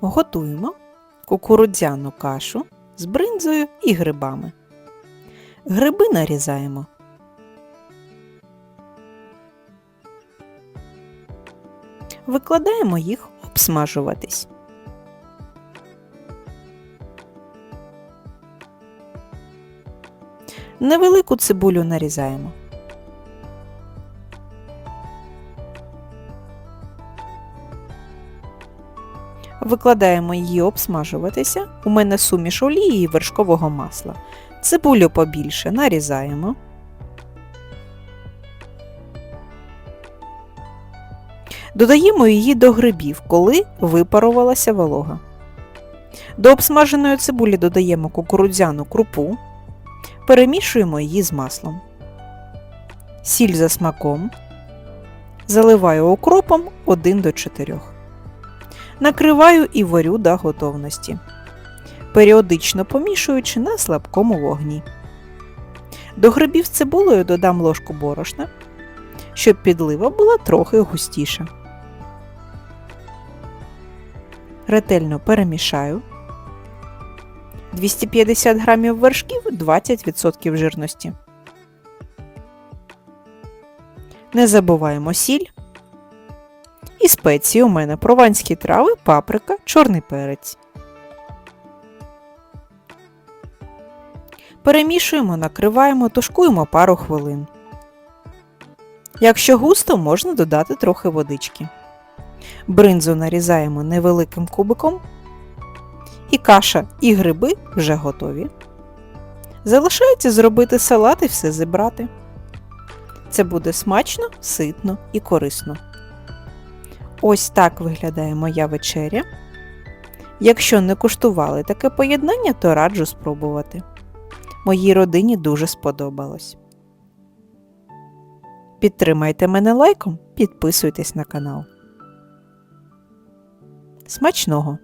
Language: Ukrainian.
Готуємо кукурудзяну кашу з бринзою і грибами. Гриби нарізаємо. Викладаємо їх обсмажуватись. Невелику цибулю нарізаємо. Викладаємо її обсмажуватися. У мене суміш олії і вершкового масла. Цибулю побільше нарізаємо. Додаємо її до грибів, коли випарувалася волога. До обсмаженої цибулі додаємо кукурудзяну крупу, перемішуємо її з маслом. Сіль за смаком. Заливаю окропом 1 до 4. Накриваю і варю до готовності, періодично помішуючи на слабкому вогні. До грибів з цибулею додам ложку борошна, щоб підлива була трохи густіша. Ретельно перемішаю. 250 г вершків 20% жирності. Не забуваємо сіль. І спеції у мене прованські трави, паприка, чорний перець. Перемішуємо, накриваємо, тушкуємо пару хвилин. Якщо густо, можна додати трохи водички. Бринзу нарізаємо невеликим кубиком. І каша, і гриби вже готові. Залишається зробити салат і все зібрати. Це буде смачно, ситно і корисно. Ось так виглядає моя вечеря. Якщо не куштували таке поєднання, то раджу спробувати. Моїй родині дуже сподобалось. Підтримайте мене лайком, підписуйтесь на канал. Смачного!